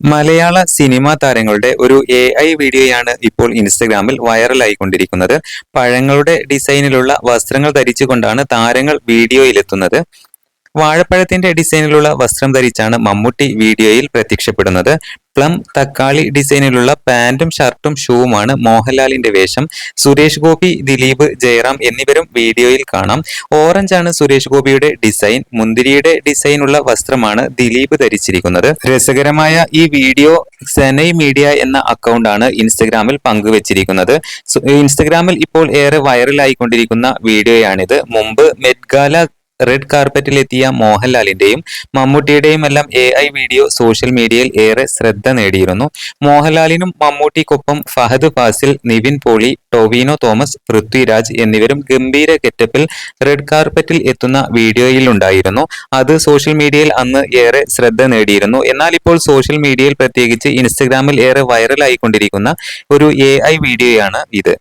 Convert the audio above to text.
മലയാള cinema താരങ്ങളുടെ ഒരു A I വീഡിയോയാണ് ഇപ്പോൾ ഇൻസ്റ്റഗ്രാമിൽ വൈറലായിക്കൊണ്ടിരിക്കുന്നത്. പഴങ്ങളുടെ ഡിസൈനിലുള്ള വസ്ത്രങ്ങൾ ധരിച്ചുകൊണ്ടാണ് താരങ്ങൾ വീഡിയോയിലെത്തുന്നത്. വാഴപ്പഴത്തിന്റെ ഡിസൈനിലുള്ള വസ്ത്രം ധരിച്ചാണ് മമ്മൂട്ടി വീഡിയോയിൽ പ്രത്യക്ഷപ്പെടുന്നത്. പ്ലം തക്കാളി ഡിസൈനിലുള്ള പാന്റും ഷർട്ടും ഷൂവുമാണ് മോഹൻലാലിന്റെ വേഷം. സുരേഷ് ഗോപി ദിലീപ് ജയറാം എന്നിവരും വീഡിയോയിൽ കാണാം. ഓറഞ്ച് ആണ് സുരേഷ് ഗോപിയുടെ ഡിസൈൻ. മുന്തിരിയുടെ ഡിസൈനുള്ള വസ്ത്രമാണ് ദിലീപ് ധരിച്ചിരിക്കുന്നത്. രസകരമായ ഈ വീഡിയോ സെനൈ മീഡിയ എന്ന അക്കൗണ്ടാണ് ഇൻസ്റ്റഗ്രാമിൽ പങ്കുവച്ചിരിക്കുന്നത്. ഇൻസ്റ്റഗ്രാമിൽ ഇപ്പോൾ ഏറെ വൈറലായിക്കൊണ്ടിരിക്കുന്ന വീഡിയോയാണിത്. മുമ്പ് മെറ്റ്ഗാല റെഡ് കാർപ്പറ്റിലെത്തിയ മോഹൻലാലിന്റെയും മമ്മൂട്ടിയുടെയും എല്ലാം എ ഐ വീഡിയോ സോഷ്യൽ മീഡിയയിൽ ഏറെ ശ്രദ്ധ നേടിയിരുന്നു. മോഹൻലാലിനും മമ്മൂട്ടിക്കൊപ്പം ഫഹദ് ഫാസിൽ നിവിൻ പോളി ടൊവിനോ തോമസ് പൃഥ്വിരാജ് എന്നിവരും ഗംഭീര ഗെറ്റപ്പിൽ റെഡ് കാർപ്പറ്റിൽ എത്തുന്ന വീഡിയോയിൽ ഉണ്ടായിരുന്നു അത് സോഷ്യൽ മീഡിയയിൽ അന്ന് ഏറെ ശ്രദ്ധ നേടിയിരുന്നു. എന്നാൽ ഇപ്പോൾ സോഷ്യൽ മീഡിയയിൽ പ്രത്യേകിച്ച് ഇൻസ്റ്റഗ്രാമിൽ ഏറെ വൈറലായിക്കൊണ്ടിരിക്കുന്ന ഒരു എ ഐ വീഡിയോയാണ് ഇത്.